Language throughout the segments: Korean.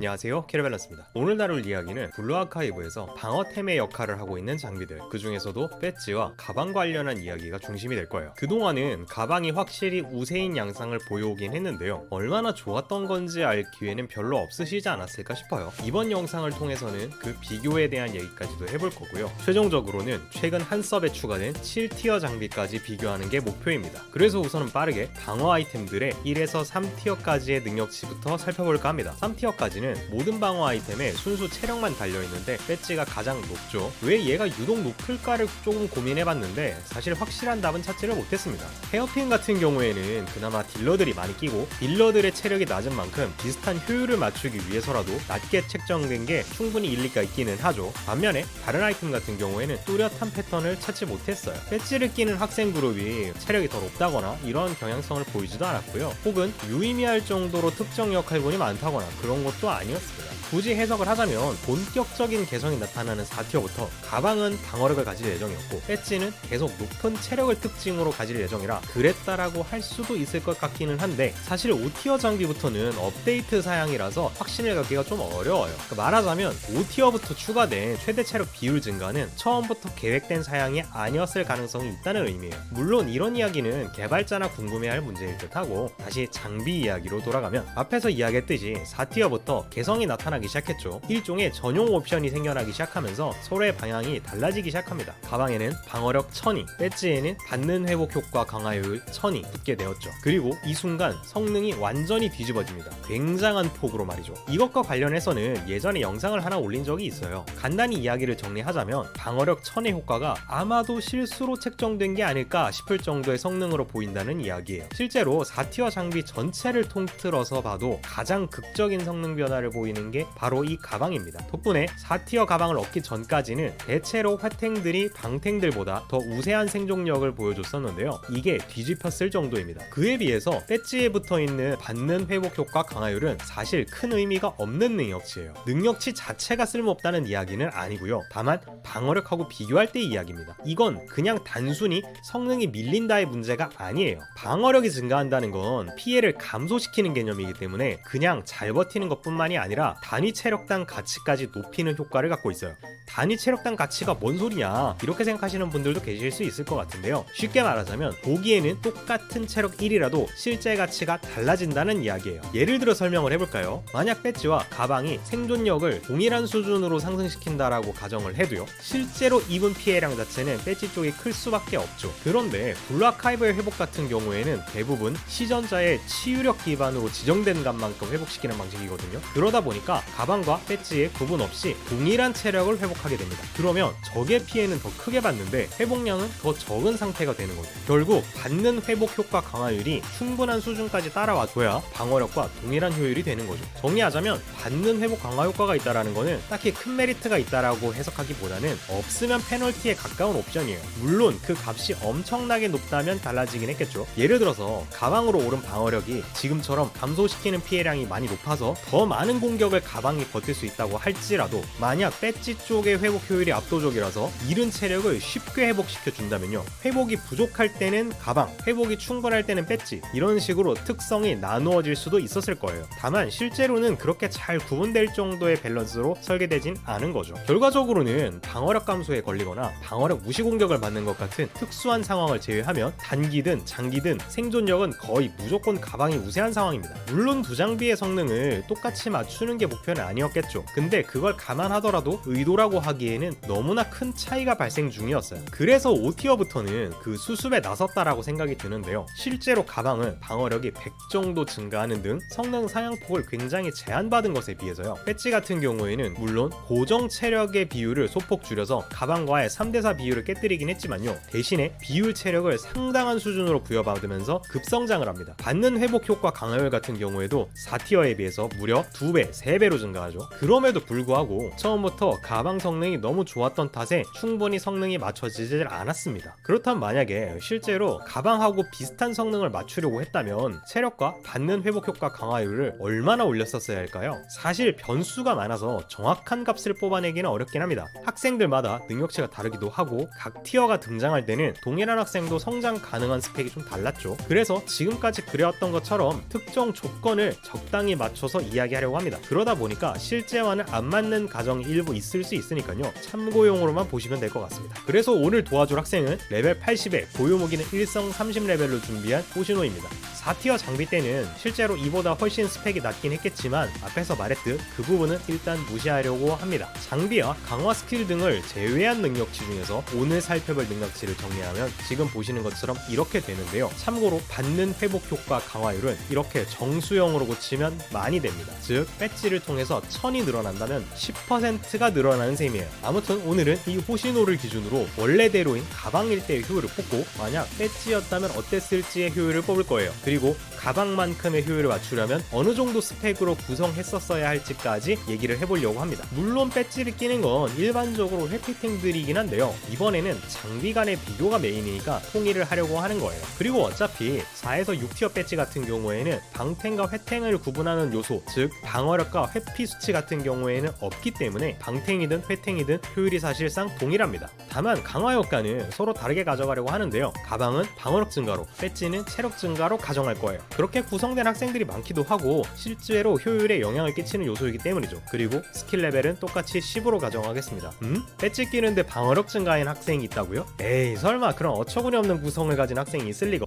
안녕하세요. 캐러밸런스입니다. 오늘 다룰 이야기는 블루 아카이브에서 방어템의 역할을 하고 있는 장비들 그 중에서도 배지와 가방 관련한 이야기가 중심이 될 거예요. 그동안은 가방이 확실히 우세인 양상을 보여오긴 했는데요. 얼마나 좋았던 건지 알 기회는 별로 없으시지 않았을까 싶어요. 이번 영상을 통해서는 그 비교에 대한 얘기까지도 해볼 거고요. 최종적으로는 최근 한 섭에 추가된 7티어 장비까지 비교하는 게 목표입니다. 그래서 우선은 빠르게 방어 아이템들의 1에서 3티어까지의 능력치부터 살펴볼까 합니다. 3티어까지는 모든 방어 아이템에 순수 체력만 달려있는데 배지가 가장 높죠. 왜 얘가 유독 높을까를 조금 고민해봤는데 사실 확실한 답은 찾지를 못했습니다. 헤어핀 같은 경우에는 그나마 딜러들이 많이 끼고 딜러들의 체력이 낮은 만큼 비슷한 효율을 맞추기 위해서라도 낮게 책정된 게 충분히 일리가 있기는 하죠. 반면에 다른 아이템 같은 경우에는 뚜렷한 패턴을 찾지 못했어요. 배지를 끼는 학생 그룹이 체력이 더 높다거나 이런 경향성을 보이지도 않았고요. 혹은 유의미할 정도로 특정 역할군이 많다거나 그런 것도 아니었습니다. 굳이 해석을 하자면 본격적인 개성이 나타나는 4티어부터 가방은 방어력을 가질 예정이었고 배지는 계속 높은 체력을 특징으로 가질 예정이라 그랬다라고 할 수도 있을 것 같기는 한데 사실 5티어 장비부터는 업데이트 사양이라서 확신을 갖기가 좀 어려워요. 그러니까 말하자면 5티어부터 추가된 최대 체력 비율 증가는 처음부터 계획된 사양이 아니었을 가능성이 있다는 의미예요. 물론 이런 이야기는 개발자나 궁금해할 문제일 듯하고 다시 장비 이야기로 돌아가면 앞에서 이야기했듯이 4티어부터 개성이 나타나기 시작했죠. 일종의 전용 옵션이 생겨나기 시작하면서 서로의 방향이 달라지기 시작합니다. 가방에는 방어력 1000이, 배지에는 받는 회복 효과 강화율 1000이 붙게 되었죠. 그리고 이 순간 성능이 완전히 뒤집어집니다. 굉장한 폭으로 말이죠. 이것과 관련해서는 예전에 영상을 하나 올린 적이 있어요. 간단히 이야기를 정리하자면 방어력 1000의 효과가 아마도 실수로 책정된 게 아닐까 싶을 정도의 성능으로 보인다는 이야기예요. 실제로 4티어 장비 전체를 통틀어서 봐도 가장 극적인 성능 변화 를 보이는 게 바로 이 가방입니다. 덕분에 4티어 가방을 얻기 전까지는 대체로 화탱들이 방탱들보다 더 우세한 생존력을 보여줬었는데요. 이게 뒤집혔을 정도입니다. 그에 비해서 배지에 붙어 있는 받는 회복 효과 강화율은 사실 큰 의미가 없는 능력치예요. 능력치 자체가 쓸모없다는 이야기는 아니고요. 다만 방어력하고 비교할 때의 이야기입니다. 이건 그냥 단순히 성능이 밀린다의 문제가 아니에요. 방어력이 증가한다는 건 피해를 감소시키는 개념이기 때문에 그냥 잘 버티는 것뿐만 이 아니라 단위 체력당 가치까지 높이는 효과를 갖고 있어요. 단위 체력당 가치가 뭔 소리냐 이렇게 생각하시는 분들도 계실 수 있을 것 같은데요. 쉽게 말하자면 보기에는 똑같은 체력 1이라도 실제 가치가 달라진다는 이야기예요. 예를 들어 설명을 해볼까요? 만약 배지와 가방이 생존력을 동일한 수준으로 상승시킨다라고 가정을 해도요. 실제로 입은 피해량 자체는 배지 쪽이 클 수밖에 없죠. 그런데 블루아카이브의 회복 같은 경우에는 대부분 시전자의 치유력 기반으로 지정된 값만큼 회복시키는 방식이거든요. 그러다 보니까 가방과 배지에 구분 없이 동일한 체력을 회복하게 됩니다. 그러면 적의 피해는 더 크게 받는데 회복량은 더 적은 상태가 되는 거죠. 결국 받는 회복 효과 강화율이 충분한 수준까지 따라와줘야 방어력과 동일한 효율이 되는 거죠. 정리하자면 받는 회복 강화 효과가 있다라는 거는 딱히 큰 메리트가 있다라고 해석하기보다는 없으면 페널티에 가까운 옵션이에요. 물론 그 값이 엄청나게 높다면 달라지긴 했겠죠. 예를 들어서 가방으로 오른 방어력이 지금처럼 감소시키는 피해량이 많이 높아서 더 많은 공격을 가방이 버틸 수 있다고 할지라도 만약 배지 쪽의 회복 효율이 압도적이라서 잃은 체력을 쉽게 회복시켜 준다면요. 회복이 부족할 때는 가방, 회복이 충분할 때는 배지 이런 식으로 특성이 나누어질 수도 있었을 거예요. 다만 실제로는 그렇게 잘 구분될 정도의 밸런스로 설계되진 않은 거죠. 결과적으로는 방어력 감소에 걸리거나 방어력 무시 공격을 받는 것 같은 특수한 상황을 제외하면 단기든 장기든 생존력은 거의 무조건 가방이 우세한 상황입니다. 물론 두 장비의 성능을 똑같이 맞추는 게 목표는 아니었겠죠. 근데 그걸 감안하더라도 의도라고 하기에는 너무나 큰 차이가 발생 중이었어요. 그래서 5티어부터는 그 수습에 나섰다라고 생각이 드는데요. 실제로 가방은 방어력이 100 정도 증가하는 등 성능 상향폭을 굉장히 제한받은 것에 비해서요. 배지 같은 경우에는 물론 고정 체력의 비율을 소폭 줄여서 가방과의 3대4 비율을 깨뜨리긴 했지만요. 대신에 비율 체력을 상당한 수준으로 부여받으면서 급성장을 합니다. 받는 회복 효과 강화율 같은 경우에도 4티어에 비해서 무려 2배, 3배로 증가하죠. 그럼에도 불구하고 처음부터 가방 성능이 너무 좋았던 탓에 충분히 성능이 맞춰지질 않았습니다. 그렇다면 만약에 실제로 가방하고 비슷한 성능을 맞추려고 했다면 체력과 받는 회복 효과 강화율을 얼마나 올렸었어야 할까요? 사실 변수가 많아서 정확한 값을 뽑아내기는 어렵긴 합니다. 학생들마다 능력치가 다르기도 하고 각 티어가 등장할 때는 동일한 학생도 성장 가능한 스펙이 좀 달랐죠. 그래서 지금까지 그래왔던 것처럼 특정 조건을 적당히 맞춰서 이야기하려고 하려고 합니다. 그러다 보니까 실제와는 안 맞는 가정이 일부 있을 수 있으니까요. 참고용으로만 보시면 될 것 같습니다. 그래서 오늘 도와줄 학생은 레벨 80에 보유 무기는 일성 30레벨로 준비한 호시노입니다. 4티어 장비 때는 실제로 이보다 훨씬 스펙이 낮긴 했겠지만 앞에서 말했듯 그 부분은 일단 무시하려고 합니다. 장비와 강화 스킬 등을 제외한 능력치 중에서 오늘 살펴볼 능력치를 정리하면 지금 보시는 것처럼 이렇게 되는데요. 참고로 받는 회복 효과 강화율은 이렇게 정수형으로 고치면 많이 됩니다. 즉 배지를 통해서 천이 늘어난다면 10%가 늘어나는 셈이에요. 아무튼 오늘은 이 호시노를 기준으로 원래대로인 가방일 때의 효율을 뽑고 만약 배지였다면 어땠을지의 효율을 뽑을 거예요. 그리고 가방만큼의 효율을 맞추려면 어느 정도 스펙으로 구성했었어야 할지까지 얘기를 해보려고 합니다. 물론 배지를 끼는 건 일반적으로 회피탱들이긴 한데요. 이번에는 장비 간의 비교가 메인이니까 통일을 하려고 하는 거예요. 그리고 어차피 4에서 6티어 배지 같은 경우에는 방탱과 회탱을 구분하는 요소, 즉 방어력과 회피 수치 같은 경우에는 없기 때문에 방탱이든 회탱이든 효율이 사실상 동일합니다. 다만 강화 효과는 서로 다르게 가져가려고 하는데요. 가방은 방어력 증가로, 배지는 체력 증가로 가정할 거예요. 그렇게 구성된 학생들이 많기도 하고 실제로 효율에 영향을 끼치는 요소이기 때문이죠. 그리고 스킬 레벨은 똑같이 10으로 가정하겠습니다. 음? 배지 끼는데 방어력 증가인 학생이 있다고요? 에이 설마 그런 어처구니 없는 구성을 가진 학생이 있을 리가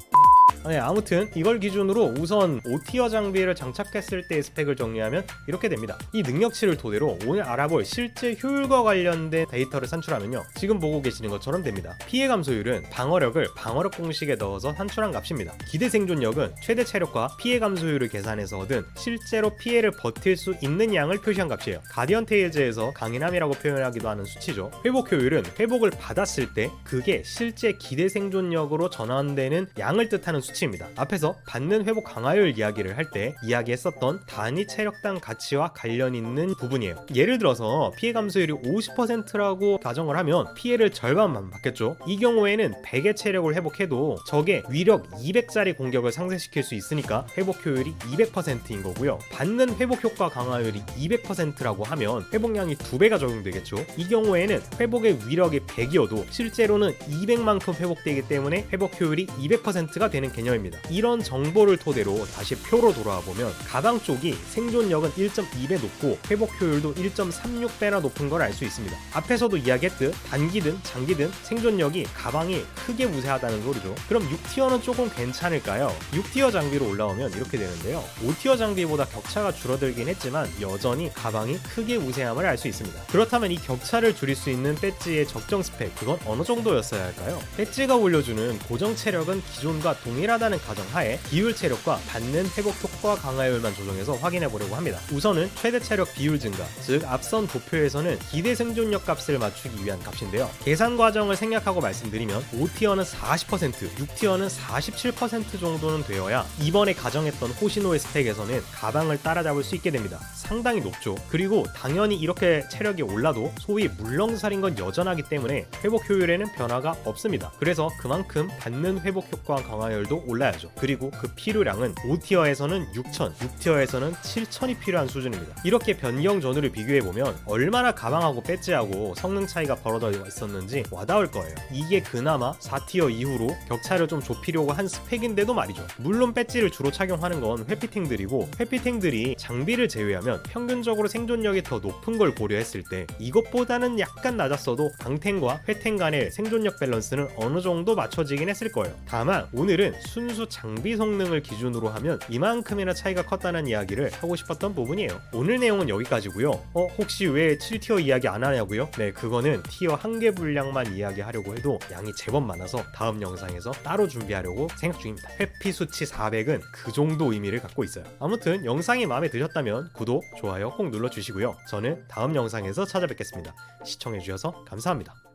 네, 아무튼 이걸 기준으로 우선 5티어 장비를 장착했을 때의 스펙을 정리하면 이렇게 됩니다. 이 능력치를 토대로 오늘 알아볼 실제 효율과 관련된 데이터를 산출하면요. 지금 보고 계시는 것처럼 됩니다. 피해 감소율은 방어력을 방어력 공식에 넣어서 산출한 값입니다. 기대 생존력은 최대 체력과 피해 감소율을 계산해서 얻은 실제로 피해를 버틸 수 있는 양을 표시한 값이에요. 가디언 테일즈에서 강인함이라고 표현하기도 하는 수치죠. 회복 효율은 회복을 받았을 때 그게 실제 기대 생존력으로 전환되는 양을 뜻하는 수치 입니다. 앞에서 받는 회복 강화율 이야기를 할 때 이야기했었던 단위 체력당 가치와 관련 있는 부분이에요. 예를 들어서 피해 감소율이 50%라고 가정을 하면 피해를 절반만 받겠죠. 이 경우에는 100의 체력을 회복해도 적의 위력 200짜리 공격을 상쇄시킬 수 있으니까 회복 효율이 200%인 거고요. 받는 회복 효과 강화율이 200%라고 하면 회복량이 2배가 적용되겠죠. 이 경우에는 회복의 위력이 100이어도 실제로는 200만큼 회복되기 때문에 회복 효율이 200%가 되는 개념 입니다. 이런 정보를 토대로 다시 표로 돌아와 보면 가방 쪽이 생존력은 1.2배 높고 회복 효율도 1.36배나 높은 걸 알 수 있습니다. 앞에서도 이야기했듯 단기든 장기든 생존력이 가방이 크게 우세하다는 소리죠. 그럼 6티어는 조금 괜찮을까요? 6티어 장비로 올라오면 이렇게 되는데요. 5티어 장비보다 격차가 줄어들긴 했지만 여전히 가방이 크게 우세함을 알 수 있습니다. 그렇다면 이 격차를 줄일 수 있는 배지의 적정 스펙 그건 어느 정도였어야 할까요? 배지가 올려주는 고정 체력은 기존과 동일 하다는 가정하에 비율 체력과 받는 회복 효과 강화율만 조정해서 확인해 보려고 합니다. 우선은 최대 체력 비율 증가, 즉 앞선 도표에서는 기대 생존력 값을 맞추기 위한 값인데요. 계산 과정을 생략하고 말씀드리면 5티어는 40%, 6티어는 47% 정도는 되어야 이번에 가정했던 호시노의 스펙에서는 가방을 따라잡을 수 있게 됩니다. 상당히 높죠. 그리고 당연히 이렇게 체력이 올라도 소위 물렁살인 건 여전하기 때문에 회복 효율에는 변화가 없습니다. 그래서 그만큼 받는 회복 효과 강화율도 올라야죠. 그리고 그 필요량은 5티어에서는 6,000, 6티어에서는 7,000이 필요한 수준입니다. 이렇게 변경 전후를 비교해 보면 얼마나 가방하고 배지하고 성능 차이가 벌어져 있었는지 와닿을 거예요. 이게 그나마 4티어 이후로 격차를 좀 좁히려고 한 스펙인데도 말이죠. 물론 배지를 주로 착용하는 건 회피탱들이고 회피탱들이 장비를 제외하면 평균적으로 생존력이 더 높은 걸 고려했을 때 이것보다는 약간 낮았어도 방탱과 회탱 간의 생존력 밸런스는 어느 정도 맞춰지긴 했을 거예요. 다만 오늘은 순수 장비 성능을 기준으로 하면 이만큼이나 차이가 컸다는 이야기를 하고 싶었던 부분이에요. 오늘 내용은 여기까지고요. 어 혹시 왜 7티어 이야기 안 하냐고요? 네 그거는 티어 한 개 분량만 이야기하려고 해도 양이 제법 많아서 다음 영상에서 따로 준비하려고 생각 중입니다. 회피 수치 400은 그 정도 의미를 갖고 있어요. 아무튼 영상이 마음에 드셨다면 구독, 좋아요 꼭 눌러주시고요. 저는 다음 영상에서 찾아뵙겠습니다. 시청해주셔서 감사합니다.